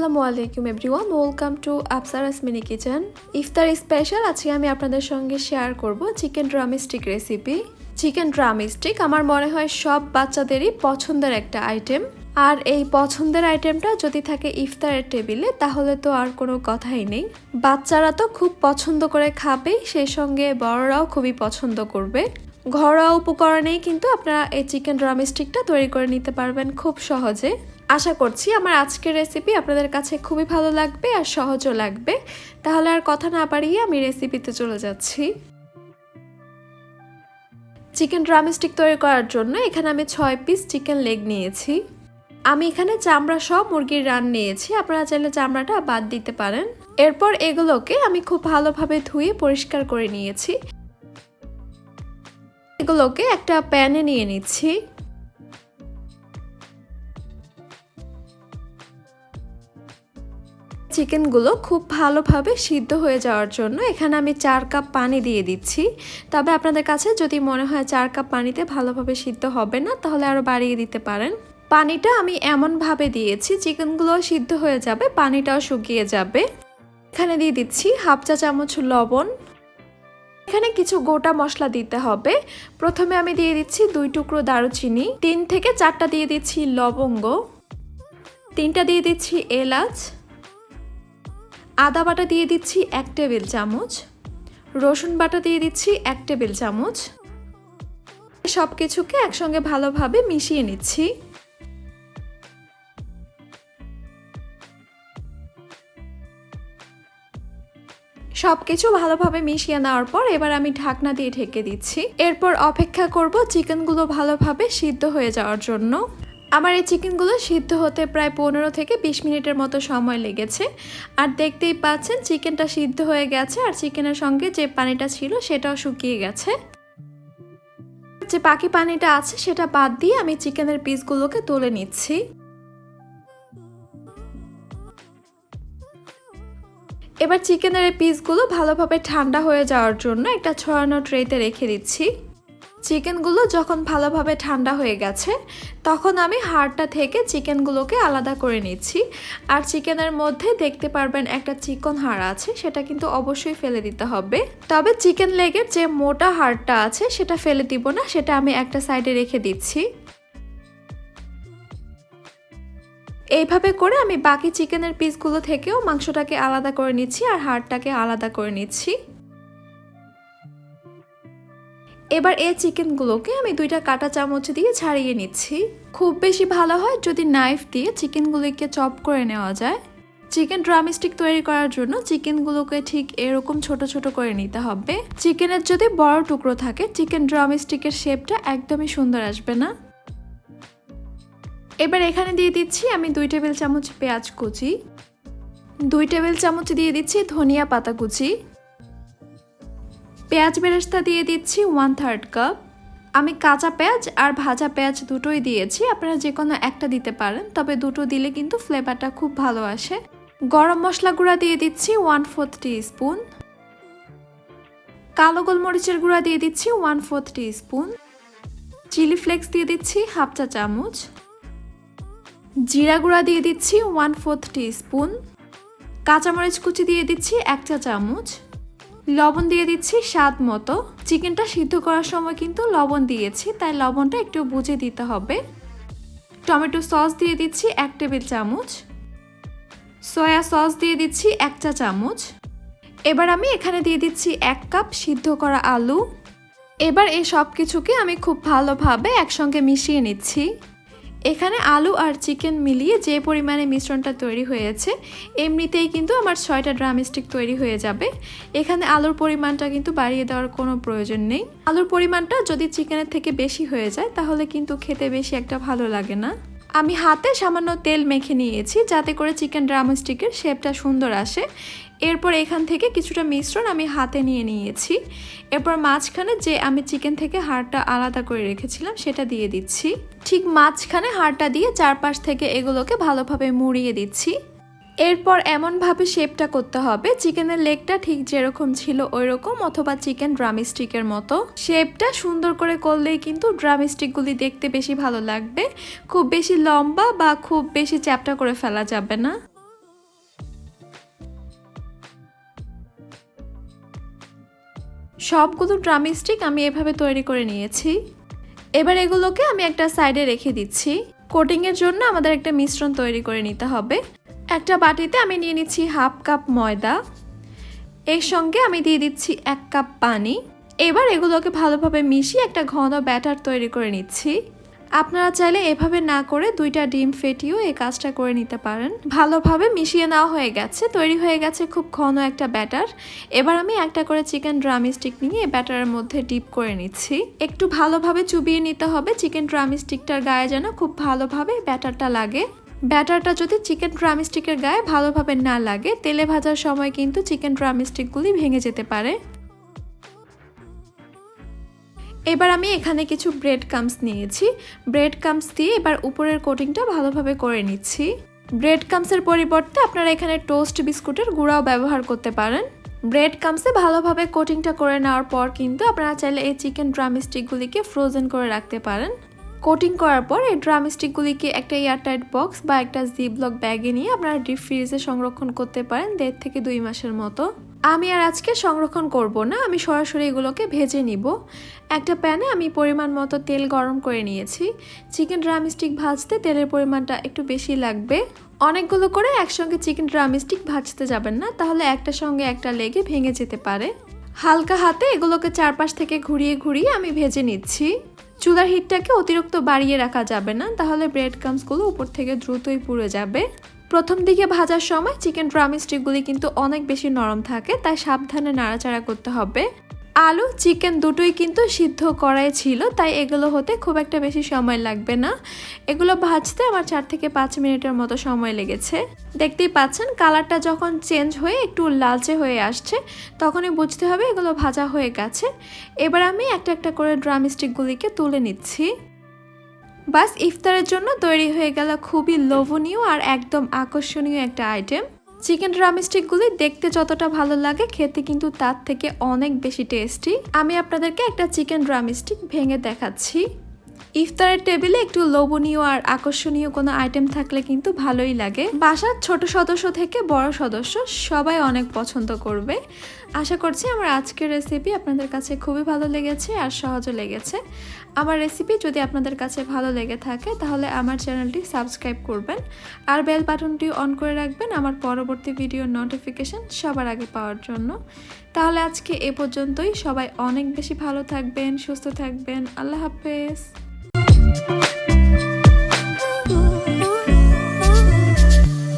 আসসালামু আলাইকুম everyone, welcome to Afsara's mini kitchen. Iftar special আজকে আমি আপনাদের সঙ্গে শেয়ার করব chicken drumstick recipe. Chicken drumstick আমার মনে হয় সব বাচ্চাদেরই পছন্দের একটা আইটেম। আর এই পছন্দের আইটেমটা যদি থাকে ইফতারের টেবিলে, তাহলে তো আর কোনো কথাই নেই। বাচ্চারা তো খুব পছন্দ করে খাবে, সেই সঙ্গে বড়রাও খুবই পছন্দ করবে। ঘরোয়া উপকরণেই কিন্তু আপনারা এই চিকেন ড্রামিস্টিকটা তৈরি করে নিতে পারবেন খুব সহজে। আশা করছি আমার আজকের রেসিপি আপনাদের কাছে খুবই ভালো লাগবে আর সহজও লাগবে। তাহলে আর কথা না বাড়িয়ে আমি রেসিপিতে চলে যাচ্ছি। চিকেন ড্রামস্টিক তৈরি করার জন্য এখানে আমি ছয় পিস চিকেন লেগ নিয়েছি। আমি এখানে চামড়া সহ মুরগির রান নিয়েছি। আপনারা চাইলে চামড়াটা বাদ দিতে পারেন। এরপর এগুলোকে আমি খুব ভালোভাবে ধুয়ে পরিষ্কার করে নিয়েছি। এগুলোকে একটা প্যানে নিয়ে নিচ্ছি। চিকেনগুলো খুব ভালোভাবে সিদ্ধ হয়ে যাওয়ার জন্য এখানে আমি চার কাপ পানি দিয়ে দিচ্ছি। তবে আপনাদের কাছে যদি মনে হয় চার কাপ পানিতে ভালোভাবে সিদ্ধ হবে না, তাহলে আরও বাড়িয়ে দিতে পারেন। পানিটা আমি এমনভাবে দিয়েছি, চিকেনগুলো সিদ্ধ হয়ে যাবে, পানিটাও শুকিয়ে যাবে। এখানে দিয়ে দিচ্ছি হাফ চা চামচ লবণ। এখানে কিছু গোটা মশলা দিতে হবে। প্রথমে আমি দিয়ে দিচ্ছি দুই টুকরো দারুচিনি, তিন থেকে চারটা দিয়ে দিচ্ছি লবঙ্গ, তিনটা দিয়ে দিচ্ছি এলাচ আদা বাটা দিয়ে দিচ্ছি এক টেবিল চামচ, রসুন বাটা দিয়ে দিচ্ছি এক টেবিল চামচ। সব কিছুকে একসঙ্গে ভালোভাবে মিশিয়ে নিচ্ছি। সব কিছু ভালোভাবে মিশিয়ে নেওয়ার পর এবার আমি ঢাকনা দিয়ে ঢেকে দিচ্ছি। এরপর অপেক্ষা করব চিকেনগুলো ভালোভাবে সিদ্ধ হয়ে যাওয়ার জন্য। আমার এই চিকেনগুলো সিদ্ধ হতে প্রায় পনেরো থেকে বিশ মিনিটের মতো সময় লেগেছে। আর দেখতেই পাচ্ছেন, চিকেনটা সিদ্ধ হয়ে গেছে আর চিকেনের সঙ্গে যে পানিটা ছিল সেটাও শুকিয়ে গেছে। যে বাকি পানিটা আছে সেটা বাদ দিয়ে আমি চিকেনের পিসগুলোকে তুলে নিচ্ছি। এবার চিকেনের পিসগুলো ভালোভাবে ঠান্ডা হয়ে যাওয়ার জন্য একটা ছড়ানো ট্রেতে রেখে দিচ্ছি। চিকেনগুলো যখন ভালোভাবে ঠান্ডা হয়ে গেছে, তখন আমি হাড়টা থেকে চিকেনগুলোকে আলাদা করে নিচ্ছি। আর চিকেনের মধ্যে দেখতে পারবেন একটা চিকন হাড় আছে, সেটা কিন্তু অবশ্যই ফেলে দিতে হবে। তবে চিকেন লেগের যে মোটা হাড়টা আছে, সেটা ফেলে দিব না, সেটা আমি একটা সাইডে রেখে দিচ্ছি। এইভাবে করে আমি বাকি চিকেনের পিসগুলো থেকেও মাংসটাকে আলাদা করে নিচ্ছি আর হাড়টাকে আলাদা করে নিচ্ছি। এবার এই চিকেনগুলোকে আমি দুইটা কাটা চামচ দিয়ে ছাড়িয়ে নিচ্ছি। খুব বেশি ভালো হয় যদি নাইফ দিয়ে চিকেনগুলোকে চপ করে নেওয়া যায়। চিকেন ড্রামস্টিক তৈরি করার জন্য চিকেনগুলোকে ঠিক এরকম ছোট ছোট করে নিতে হবে। চিকেনের যদি বড় টুকরো থাকে, চিকেন ড্রামস্টিকের শেপটা একদমই সুন্দর আসবে না। এবার এখানে দিয়ে দিচ্ছি আমি দুই টেবিল চামচ পেঁয়াজ কুচি। দুই টেবিল চামচ দিয়ে দিচ্ছি ধনিয়া পাতা কুচি। পেঁয়াজ বেরেস্তা দিয়ে দিচ্ছি ওয়ান থার্ড কাপ আমি কাঁচা পেঁয়াজ আর ভাজা পেঁয়াজ দুটোই দিয়েছি। আপনারা যে কোনো একটা দিতে পারেন, তবে দুটো দিলে কিন্তু ফ্লেভারটা খুব ভালো আসে। গরম মশলা গুঁড়া দিয়ে দিচ্ছি ওয়ান ফোর্থ স্পুন কালো গোলমরিচের গুঁড়া দিয়ে দিচ্ছি one fourth spoon chili flakes দিয়ে দিচ্ছি হাফ চা চামচ. জিরা গুঁড়া দিয়ে দিচ্ছি ওয়ান ফোর্থ স্পুন কাঁচামরিচ কুচি দিয়ে দিচ্ছি এক চা চামচ। লবণ দিয়ে দিচ্ছি স্বাদ মতো। চিকেনটা সিদ্ধ করার সময় কিন্তু লবণ দিয়েছি, তাই লবণটা একটু বুঝে দিতে হবে। টমেটো সস দিয়ে দিচ্ছি এক টেবিল চামচ। সয়া সস দিয়ে দিচ্ছি এক চা চামচ। এবার আমি এখানে দিয়ে দিচ্ছি এক কাপ সিদ্ধ করা আলু। এবার এই সব কিছুকে আমি খুব ভালোভাবে একসঙ্গে মিশিয়ে নিচ্ছি। এখানে আলু আর চিকেন মিলিয়ে যে পরিমাণে মিশ্রণটা তৈরি হয়েছে, এমনিতেই কিন্তু আমার ছয়টা ড্রামস্টিক তৈরি হয়ে যাবে। এখানে আলুর পরিমাণটা কিন্তু বাড়িয়ে দেওয়ার কোনো প্রয়োজন নেই। আলুর পরিমাণটা যদি চিকেনের থেকে বেশি হয়ে যায়, তাহলে কিন্তু খেতে বেশি একটা ভালো লাগে না। আমি হাতে সামান্য তেল মেখে নিয়েছি, যাতে করে চিকেন ড্রামস্টিকের শেপটা সুন্দর আসে। এরপর এখান থেকে কিছুটা মিশ্রণ আমি হাতে নিয়ে নিয়েছি। এরপর মাঝখানে যে আমি চিকেন থেকে হাড়টা আলাদা করে রেখেছিলাম, সেটা দিয়ে দিচ্ছি। ঠিক মাঝখানে হাড়টা দিয়ে চারপাশ থেকে এগুলোকে ভালোভাবে মুড়িয়ে দিচ্ছি। এরপর এমনভাবে শেপটা করতে হবে, চিকেনের লেগটা ঠিক যেরকম ছিল ওই রকম অথবা চিকেন ড্রামস্টিকের মতো। শেপটা সুন্দর করে করলেই কিন্তু ড্রামস্টিকগুলি দেখতে বেশি ভালো লাগবে। খুব বেশি লম্বা বা খুব বেশি চ্যাপটা করে ফেলা যাবে না। সবগুলো ড্রামস্টিক আমি এভাবে তৈরি করে নিয়েছি। এবার এগুলোকে আমি একটা সাইডে রেখে দিচ্ছি। কোটিংয়ের জন্য আমাদের একটা মিশ্রণ তৈরি করে নিতে হবে। একটা বাটিতে আমি নিয়ে নিচ্ছি হাফ কাপ ময়দা। এর সঙ্গে আমি দিয়ে দিচ্ছি এক কাপ পানি। এবার এগুলোকে ভালোভাবে মিশিয়ে একটা ঘন ব্যাটার তৈরি করে নিচ্ছি। আপনারা চাইলে এভাবে না করে দুইটা ডিম ফেটিয়েও এই কাজটা করে নিতে পারেন। ভালোভাবে মিশিয়ে নেওয়া হয়ে গেছে, তৈরি হয়ে গেছে খুব ঘন একটা ব্যাটার। এবার আমি একটা করে চিকেন ড্রাম স্টিক নিয়ে ব্যাটারের মধ্যে ডিপ করে নিচ্ছি। একটু ভালোভাবে চুবিয়ে নিতে হবে, চিকেন ড্রাম স্টিকটার গায়ে যেন খুব ভালোভাবে ব্যাটারটা লাগে। ব্যাটারটা যদি চিকেন ড্রাম স্টিকের গায়ে ভালোভাবে না লাগে, তেলে ভাজার সময় কিন্তু চিকেন ড্রাম স্টিকগুলি ভেঙে যেতে পারে। এবার আমি এখানে কিছু ব্রেড কামস নিয়েছি। ব্রেড কামস দিয়ে এবার উপরের কোটিংটা ভালোভাবে করে নিচ্ছি। ব্রেড কামসের পরিবর্তে আপনারা এখানে টোস্ট বিস্কুটের গুঁড়াও ব্যবহার করতে পারেন। ব্রেড কামসে ভালোভাবে কোটিংটা করে নেওয়ার পর কিন্তু আপনারা চাইলে এই চিকেন ড্রাম স্টিকগুলিকে ফ্রোজেন করে রাখতে পারেন। কোটিং করার পর এই ড্রাম স্টিকগুলিকে একটা এয়ারটাইট বক্স বা একটা জিপলক ব্যাগে নিয়ে আপনারা ডিপ ফ্রিজে সংরক্ষণ করতে পারেন দেড় থেকে দুই মাসের মতো। আমি আর আজকে সংরক্ষণ করব না, আমি সরাসরি এগুলোকে ভেজে নিব। একটা প্যানে আমি পরিমাণ মতো তেল গরম করে নিয়েছি। চিকেন ড্রাম স্টিক ভাজতে তেলের পরিমাণটা একটু বেশি লাগবে। অনেকগুলো করে একসঙ্গে চিকেন ড্রাম স্টিক ভাজতে যাবেন না, তাহলে একটা সঙ্গে একটা লেগে ভেঙে যেতে পারে। হালকা হাতে এগুলোকে চারপাশ থেকে ঘুরিয়ে ঘুরিয়ে আমি ভেজে নিচ্ছি। চুলার হিটটাকে অতিরিক্ত বাড়িয়ে রাখা যাবে না, তাহলে ব্রেড ক্রামসগুলো উপর থেকে দ্রুতই পুড়ে যাবে। প্রথম দিকে ভাজার সময় চিকেন ড্রাম স্টিকগুলি কিন্তু অনেক বেশি নরম থাকে, তাই সাবধানে নাড়াচাড়া করতে হবে। আলু চিকেন দুটোই কিন্তু সিদ্ধ করাই ছিল, তাই এগুলো হতে খুব একটা বেশি সময় লাগবে না। এগুলো ভাজতে আমার চার থেকে পাঁচ মিনিটের মতো সময় লেগেছে। দেখতেই পাচ্ছেন, কালারটা যখন চেঞ্জ হয়ে একটু লালচে হয়ে আসছে, তখনই বুঝতে হবে এগুলো ভাজা হয়ে গেছে। এবার আমি একটা একটা করে ড্রাম স্টিকগুলিকে তুলে নিচ্ছি। বাস ইফতারের জন্য তৈরি হয়ে গেল খুবই লোভনীয় আর একদম আকর্ষণীয় একটা আইটেম চিকেন ড্রামস্টিকগুলি দেখতে যতটা ভালো লাগে, খেতে কিন্তু তার থেকে অনেক বেশি টেস্টি আমি আপনাদেরকে একটা চিকেন ড্রামস্টিক ভেঙে দেখাচ্ছি। ইফতারের টেবিলে একটু লোভনীয় আর আকর্ষণীয় কোনো আইটেম থাকলে কিন্তু ভালোই লাগে। বাসার ছোট সদস্য থেকে বড় সদস্য সবাই অনেক পছন্দ করবে। আশা করছি আমার আজকের রেসিপি আপনাদের কাছে খুবই ভালো লেগেছে আর সহজও লেগেছে। আমার রেসিপি যদি আপনাদের কাছে ভালো লেগে থাকে তাহলে আমার চ্যানেলটি সাবস্ক্রাইব করবেন আর বেল বাটনটি অন করে রাখবেন আমার পরবর্তী ভিডিও নোটিফিকেশন সবার আগে পাওয়ার জন্য। তাহলে আজকে এ পর্যন্তই। সবাই অনেক বেশি ভালো থাকবেন, সুস্থ থাকবেন। আল্লাহ হাফেজ। you